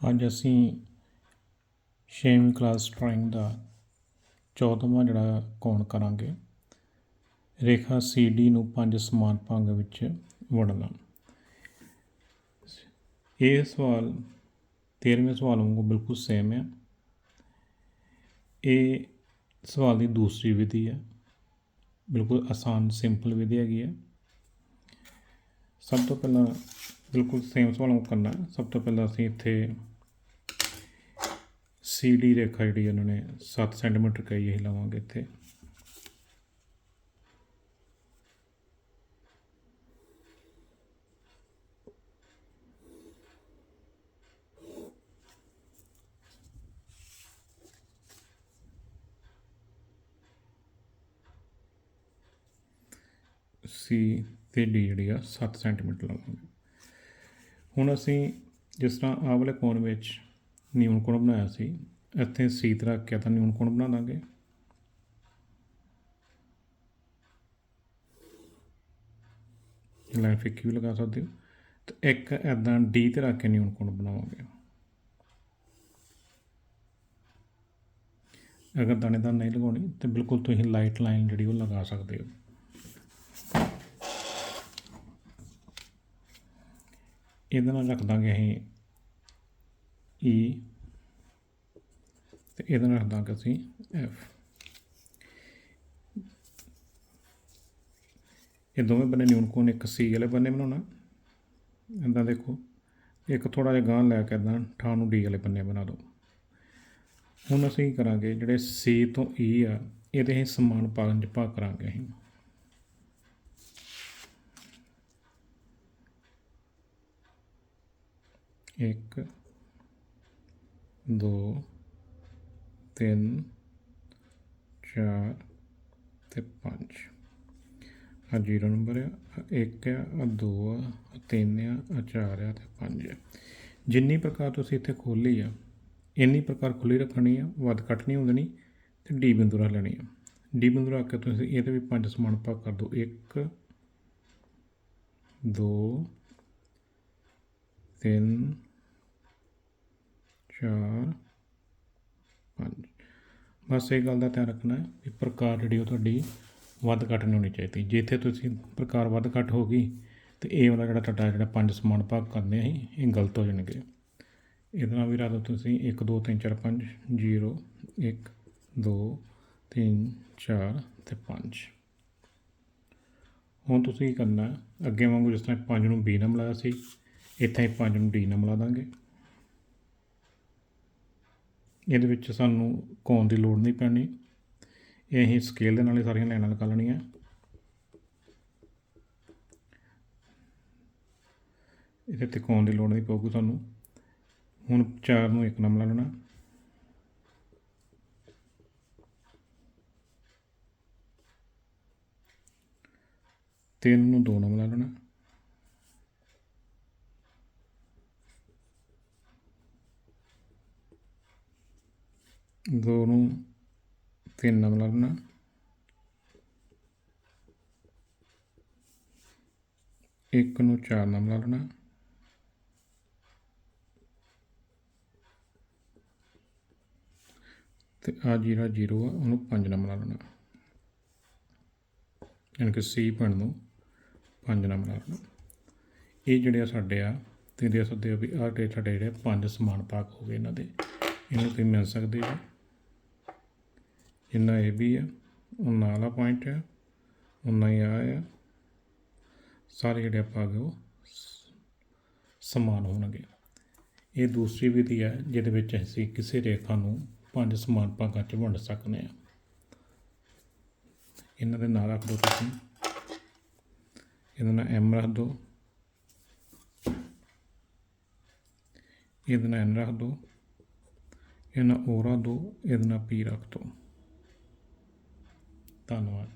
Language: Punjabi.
ਅੱਜ ਅਸੀਂ ਛੇਵੀਂ ਕਲਾਸ ਡਰਾਇੰਗ ਦਾ ਚੌਦਵਾਂ ਜਿਹੜਾ ਕੋਣ ਕਰਾਂਗੇ। ਰੇਖਾ ਸੀ ਡੀ ਨੂੰ ਪੰਜ ਸਮਾਨ ਭਾਗਾਂ ਵਿੱਚ ਵੰਡਣਾ। ਇਹ ਸਵਾਲ ਤੇਰ੍ਹਵੇਂ ਸਵਾਲ ਵਾਂਗੂ ਬਿਲਕੁਲ ਸੇਮ ਹੈ ਇਹ ਸਵਾਲ ਦੀ ਦੂਸਰੀ ਵਿਧੀ ਹੈ ਬਿਲਕੁਲ ਆਸਾਨ ਸਿੰਪਲ ਵਿਧੀ ਹੈਗੀ ਹੈ ਸਭ ਤੋਂ ਪਹਿਲਾਂ ਬਿਲਕੁਲ ਸੇਮ ਸਵਾਲ ਨੂੰ ਕਰਨਾ ਹੈ। ਸਭ ਤੋਂ ਪਹਿਲਾਂ ਅਸੀਂ ਇੱਥੇ ਸੀ ਡੀ ਰੇਖਾ ਜਿਹੜੀ ਉਹਨਾਂ ਨੇ 7 ਸੈਂਟੀਮੀਟਰ ਕਹੀ ਇਹ ਲਵਾਂਗੇ ਇੱਥੇ ਸੀ ਤੇ ਡੀ ਜਿਹੜੀ ਆ 7 ਸੈਂਟੀਮੀਟਰ ਲਵਾਂਗੇ ਹੁਣ ਅਸੀਂ ਜਿਸ ਤਰ੍ਹਾਂ ਆਹ ਵਾਲੇ ਕੋਣ ਵਿੱਚ ਨਿਊਨ ਕੋਣ ਬਣਾਇਆ ਸੀ, ਇੱਥੇ ਸੀ ਤੇ ਰੱਖ ਕੇ ਤਾਂ ਨਿਊਨ ਕੋਣ ਬਣਾ ਦਾਂਗੇ। ਲਾਈਨ ਫਿੱਕੀ ਵੀ ਲਗਾ ਸਕਦੇ ਹੋ? ਤੇ ਇੱਕ ਐਦਾਂ ਡੀ ਤੇ ਰੱਖ ਕੇ ਨਿਊਨ ਕੋਣ ਬਣਾਵਾਂਗੇ। ਅਗਰ ਦਾਣੇਦਾਰ ਨਹੀਂ ਲਗਾਉਣੀ, ਤੇ ਬਿਲਕੁਲ ਤੁਸੀਂ ਲਾਈਟ ਲਾਈਨ ਜਿਹੜੀ ਉਹ ਲਗਾ ਸਕਦੇ ਹੋ। ਇਹਦੇ ਨਾਲ ਰੱਖ ਦਾਂਗੇ ਅਸੀਂ ਈ ਤੇ ਇਹਦੇ ਨਾਲ ਰੱਖ ਦਾਂਗੇ ਅਸੀਂ ਐਫ ਇਹ ਦੋਵੇਂ ਬੰਨੇ ਨਿਊਨ ਕੋਣ ਇੱਕ ਸੀ ਵਾਲੇ ਬੰਨੇ ਬਣਾਉਣਾ। ਇੱਦਾਂ ਦੇਖੋ, ਇੱਕ ਥੋੜਾ ਜਿਹਾ ਗਾਂਹ ਲੈ ਕੇ ਇੱਦਾਂ ਠਾਹ ਨੂੰ ਡੀ ਵਾਲੇ ਬੰਨੇ ਬਣਾ ਦਿਓ। ਹੁਣ ਅਸੀਂ ਕਰਾਂਗੇ ਜਿਹੜੇ ਸੀ ਤੋਂ ਈ ਆ, ਇਹਦੇ ਅਸੀਂ ਸਮਾਨ ਪੰਜ ਭਾਗ ਕਰਾਂਗੇ ਅਸੀਂ। ਇੱਕ, ਦੋ, ਤਿੰਨ, ਚਾਰ ਤੇ ਪੰਜ। ਆ ਜੀਰੋ ਨੰਬਰ ਆ ਇੱਕ ਆ ਦੋ ਆ ਤਿੰਨ ਆ ਚਾਰ ਆ ਤੇ ਪੰਜ ਆ। ਜਿੰਨੀ ਪ੍ਰਕਾਰ ਤੁਸੀਂ ਇੱਥੇ ਖੋਲੀ ਆ, ਇੰਨੀ ਪ੍ਰਕਾਰ ਖੁੱਲੀ ਰੱਖਣੀ ਆ, ਵੱਧ ਘੱਟ ਨਹੀਂ ਹੁੰਦਣੀ ਤੇ ਡੀ ਬਿੰਦੂ ਰੱਖ ਲੈਣੀ ਆ। ਡੀ ਬਿੰਦੂ ਰੱਖ ਕੇ ਤੁਸੀਂ ਇਹਦੇ ਵੀ ਪੰਜ ਸਮਾਨ ਭਾਗ ਕਰ ਦਿਓ ਇੱਕ, ਦੋ, ਤਿੰਨ ਚਾਰ, ਪੰਜ। ਬਸ ਇਹ ਗੱਲ ਦਾ ਧਿਆਨ ਰੱਖਣਾ ਹੈ ਕਿ ਪ੍ਰਕਾਰ ਜਿਹੜੀ ਉਹ ਤੁਹਾਡੀ ਵੱਧ ਘੱਟ ਨਹੀਂ ਹੋਣੀ ਚਾਹੀਦੀ। ਜਿੱਥੇ ਤੁਸੀਂ ਪ੍ਰਕਾਰ ਵੱਧ ਘੱਟ ਹੋ ਗਈ, ਤੇ ਇਹ ਵਾਲਾ ਜਿਹੜਾ ਤੁਹਾਡਾ ਜਿਹੜਾ ਪੰਜ ਸਮਾਨ ਭਾਗ ਕਰਨੇ ਸੀ ਇਹ ਗਲਤ ਹੋ ਜਾਣਗੇ। ਇਹਦੇ ਨਾਲ ਵੀ ਰਾਦੋ ਤੁਸੀਂ 1 2 3 4 5 0 1 2 3 4 ਤੇ 5 ਹੁਣ ਤੁਸੀਂ ਕੀ ਕਰਨਾ ਅੱਗੇ ਵਾਂਗੂ ਜਿਸ ਤਰ੍ਹਾਂ 5 ਨੂੰ B ਨਾਲ ਮਿਲਾਇਆ ਸੀ, ਇੱਥੇ 5 ਨੂੰ D ਨਾਲ ਮਿਲਾ ਦਾਂਗੇ। ਇਹਦੇ ਵਿੱਚ ਸਾਨੂੰ ਕੋਣ ਦੀ ਲੋੜ ਨਹੀਂ ਪੈਣੀ। ਇਹ ਅਸੀਂ ਸਕੇਲ ਦੇ ਨਾਲ ਹੀ ਸਾਰੀਆਂ ਲਾਈਨਾਂ ਲਗਾ ਲੈਣੀਆਂ। ਇਹਦੇ ਤੇ ਕੋਣ ਦੀ ਲੋੜ ਨਹੀਂ ਪਊਗੀ ਸਾਨੂੰ। ਹੁਣ 4 ਨੂੰ 1 ਨਾਲ ਮਿਲਾ ਲੈਣਾ। ਤਿੰਨ ਨੂੰ ਦੋ ਨਾਲ ਮਿਲਾ ਲੈਣਾ। ਦੋ ਨੂੰ ਤਿੰਨ ਨਾਲ ਮਿਲਾ ਲੈਣਾ ਇੱਕ ਨੂੰ ਚਾਰ ਨਾਲ ਮਿਲਾ ਲੈਣਾ ਤੇ ਆ ਜਿਹੜਾ ਜ਼ੀਰੋ ਆ, ਉਹਨੂੰ ਪੰਜ ਨਾਲ ਮਿਲਾ ਲੈਣਾ ਯਾਨੀ ਕਿ ਸੀ ਬਣ ਨੂੰ ਪੰਜ ਨਾਲ ਮਿਲਾ ਲੈਣਾ ਇਹ ਜਿਹੜੇ ਆ ਸਾਡੇ ਆ ਤੁਸੀਂ ਦੇਖ ਸਕਦੇ ਹੋ ਵੀ ਆਹ ਜਿਹੜੇ ਸਾਡੇ ਜਿਹੜੇ ਪੰਜ ਸਮਾਨ ਪਾਕ ਹੋ ਗਏ ਇਹਨਾਂ ਦੇ। ਇਹਨੂੰ ਤੁਸੀਂ ਮਿਲ ਸਕਦੇ ਹੋ। ਜਿੰਨਾ ਇਹ ਵੀ ਆ ਉਨਾ ਵਾਲਾ ਪੁਆਇੰਟ ਆ ਉਹਨਾਂ ਹੀ ਆ ਆ, ਸਾਰੇ ਜਿਹੜੇ ਆਪਾਂ ਭਾਗ ਉਹ ਸਮਾਨ ਹੋਣਗੇ। ਇਹ ਦੂਸਰੀ ਵਿਧੀ ਹੈ ਜਿਹਦੇ ਵਿੱਚ ਅਸੀਂ ਕਿਸੇ ਰੇਖਾ ਨੂੰ ਪੰਜ ਸਮਾਨ ਭਾਗਾਂ 'ਚ ਵੰਡ ਸਕਦੇ ਹਾਂ ਇਹਨਾਂ ਦੇ ਨਾਂ ਰੱਖ ਦਿਓ ਤੁਸੀਂ। ਇਹਦਾ ਨਾਂ ਐਮ ਰੱਖ ਦਿਓ ਇਹਦਾ ਨਾਂ ਐਨ ਰੱਖ ਦਿਓ ਇਹਨਾਂ ਓ ਰੱਖ ਦਿਓ ਇਹਦਾ ਨਾਂ ਪੀ ਰੱਖ ਦਿਓ ਧੰਨਵਾਦ